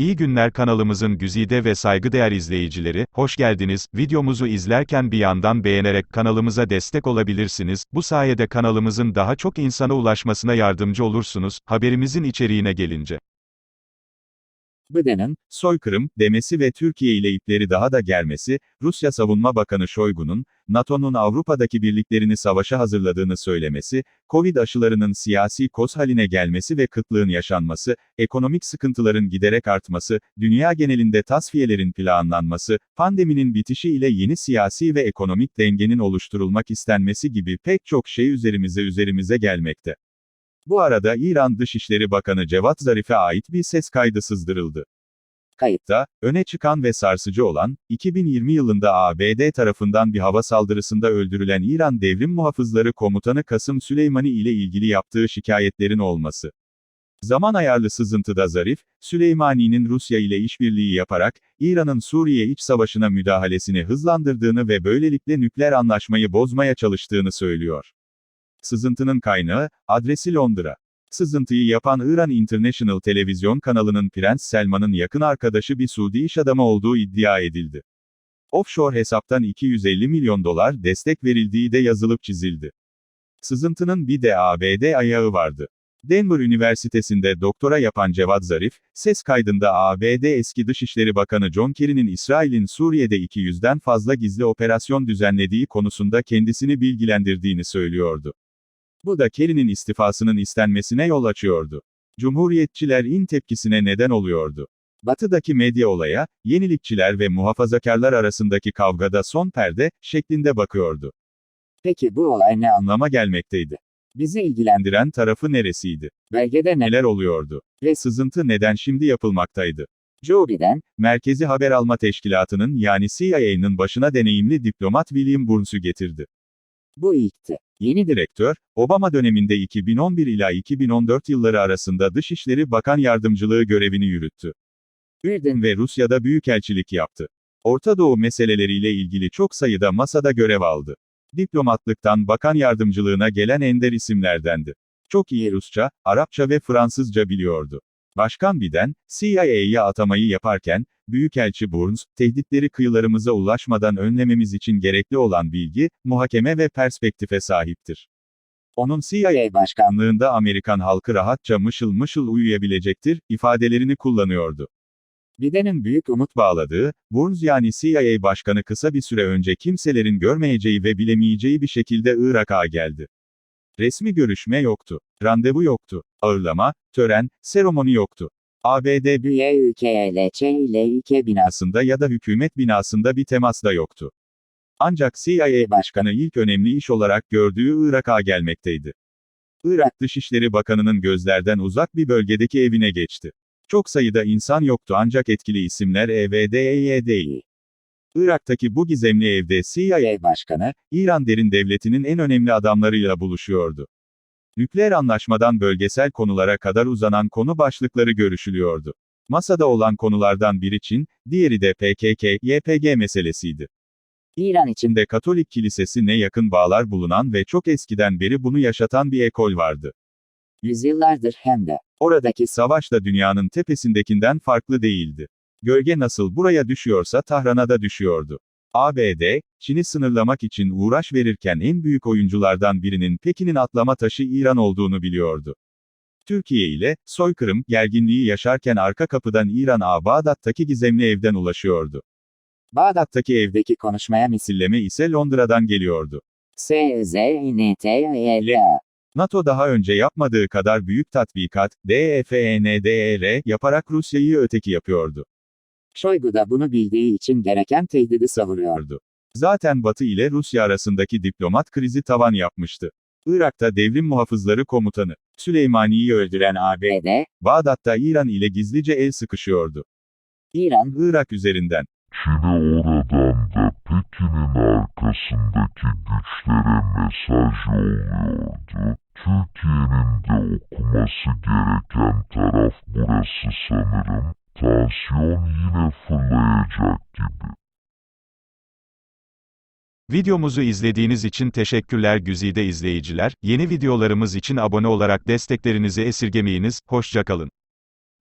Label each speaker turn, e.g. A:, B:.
A: İyi günler kanalımızın güzide ve saygıdeğer izleyicileri, hoş geldiniz. Videomuzu izlerken bir yandan beğenerek kanalımıza destek olabilirsiniz. Bu sayede kanalımızın daha çok insana ulaşmasına yardımcı olursunuz. Haberimizin içeriğine gelince.
B: Biden'ın, soykırım, demesi ve Türkiye ile ipleri daha da germesi, Rusya Savunma Bakanı Şoygu'nun, NATO'nun Avrupa'daki birliklerini savaşa hazırladığını söylemesi, Covid aşılarının siyasi koz haline gelmesi ve kıtlığın yaşanması, ekonomik sıkıntıların giderek artması, dünya genelinde tasfiyelerin planlanması, pandeminin bitişi ile yeni siyasi ve ekonomik dengenin oluşturulmak istenmesi gibi pek çok şey üzerimize üzerimize gelmekte. Bu arada İran Dışişleri Bakanı Cevat Zarif'e ait bir ses kaydı sızdırıldı. Kayıtta, öne çıkan ve sarsıcı olan, 2020 yılında ABD tarafından bir hava saldırısında öldürülen İran Devrim Muhafızları Komutanı Kasım Süleymani ile ilgili yaptığı şikayetlerin olması. Zaman ayarlı sızıntıda Zarif, Süleymani'nin Rusya ile işbirliği yaparak, İran'ın Suriye iç savaşına müdahalesini hızlandırdığını ve böylelikle nükleer anlaşmayı bozmaya çalıştığını söylüyor. Sızıntının kaynağı, adresi Londra. Sızıntıyı yapan İran International televizyon kanalının Prens Selman'ın yakın arkadaşı bir Suudi iş adamı olduğu iddia edildi. Offshore hesaptan 250 milyon dolar destek verildiği de yazılıp çizildi. Sızıntının bir de ABD ayağı vardı. Denver Üniversitesi'nde doktora yapan Cevat Zarif, ses kaydında ABD eski Dışişleri Bakanı John Kerry'nin İsrail'in Suriye'de 200'den fazla gizli operasyon düzenlediği konusunda kendisini bilgilendirdiğini söylüyordu. Bu da Kerry'nin istifasının istenmesine yol açıyordu. Cumhuriyetçiler in tepkisine neden oluyordu. Batıdaki medya olaya, yenilikçiler ve muhafazakarlar arasındaki kavgada son perde, şeklinde bakıyordu. Peki bu olay ne anlama gelmekteydi? Bizi ilgilendiren tarafı neresiydi? Belgede neler oluyordu? Ve sızıntı neden şimdi yapılmaktaydı? Joe Biden, Merkezi Haber Alma Teşkilatı'nın yani CIA'nın başına deneyimli diplomat William Burns'u getirdi. Bu ilkti. Yeni direktör, Obama döneminde 2011 ila 2014 yılları arasında Dışişleri Bakan Yardımcılığı görevini yürüttü. Ürdün ve Rusya'da büyükelçilik yaptı. Orta Doğu meseleleriyle ilgili çok sayıda masada görev aldı. Diplomatlıktan bakan yardımcılığına gelen ender isimlerdendi. Çok iyi Rusça, Arapça ve Fransızca biliyordu. Başkan Biden, CIA'ya atamayı yaparken, Büyükelçi Burns, tehditleri kıyılarımıza ulaşmadan önlememiz için gerekli olan bilgi, muhakeme ve perspektife sahiptir. Onun CIA başkanlığında Amerikan halkı rahatça mışıl mışıl uyuyabilecektir, ifadelerini kullanıyordu. Biden'in büyük umut bağladığı, Burns yani CIA başkanı kısa bir süre önce kimselerin görmeyeceği ve bilemeyeceği bir şekilde Irak'a geldi. Resmi görüşme yoktu. Randevu yoktu. Ağırlama, tören, seremoni yoktu. ABD
C: Büyükelçi ile ülke
B: binasında ya da hükümet binasında bir temas da yoktu. Ancak CIA Başkanı ilk önemli iş olarak gördüğü Irak'a gelmekteydi. Irak Dışişleri Bakanı'nın gözlerden uzak bir bölgedeki evine geçti. Çok sayıda insan yoktu ancak etkili isimler E EVDEYDİ. Irak'taki bu gizemli evde CIA Başkanı, İran derin devletinin en önemli adamlarıyla buluşuyordu. Nükleer anlaşmadan bölgesel konulara kadar uzanan konu başlıkları görüşülüyordu. Masada olan konulardan biri Çin, diğeri de PKK, YPG meselesiydi.
C: İran için
B: İçinde Katolik Kilisesi'ne yakın bağlar bulunan ve çok eskiden beri bunu yaşatan bir ekol vardı.
C: yüzyıllardır hem de
B: Oradaki savaş da dünyanın tepesindekinden farklı değildi. Gölge nasıl buraya düşüyorsa Tahran'a da düşüyordu. ABD, Çin'i sınırlamak için uğraş verirken en büyük oyunculardan birinin Pekin'in atlama taşı İran olduğunu biliyordu. Türkiye ile, soykırım, gerginliği yaşarken arka kapıdan İran A Bağdat'taki gizemli evden ulaşıyordu. Bağdat'taki evdeki konuşmaya misilleme ise Londra'dan geliyordu.
C: SZNTL
B: NATO daha önce yapmadığı kadar büyük tatbikat, DEFNDR, yaparak Rusya'yı öteki yapıyordu.
C: Şoygu da bunu bildiği için gereken tehdidi savuruyor.
B: yapıyordu. Zaten Batı ile Rusya arasındaki diplomat krizi tavan yapmıştı. Irak'ta devrim muhafızları komutanı, Süleymani'yi öldüren AB,
C: ABD,
B: Bağdat'ta İran ile gizlice el sıkışıyordu.
C: İran,
B: Irak üzerinden.
D: Çin'e oradan da Pekin'in arkasındaki güçlere mesaj yolluyordu. Türkiye'nin de okuması gereken taraf burası sanırım. Tansiyon
A: Videomuzu izlediğiniz için teşekkürler güzide izleyiciler. Yeni videolarımız için abone olarak desteklerinizi esirgemeyiniz. Hoşçakalın.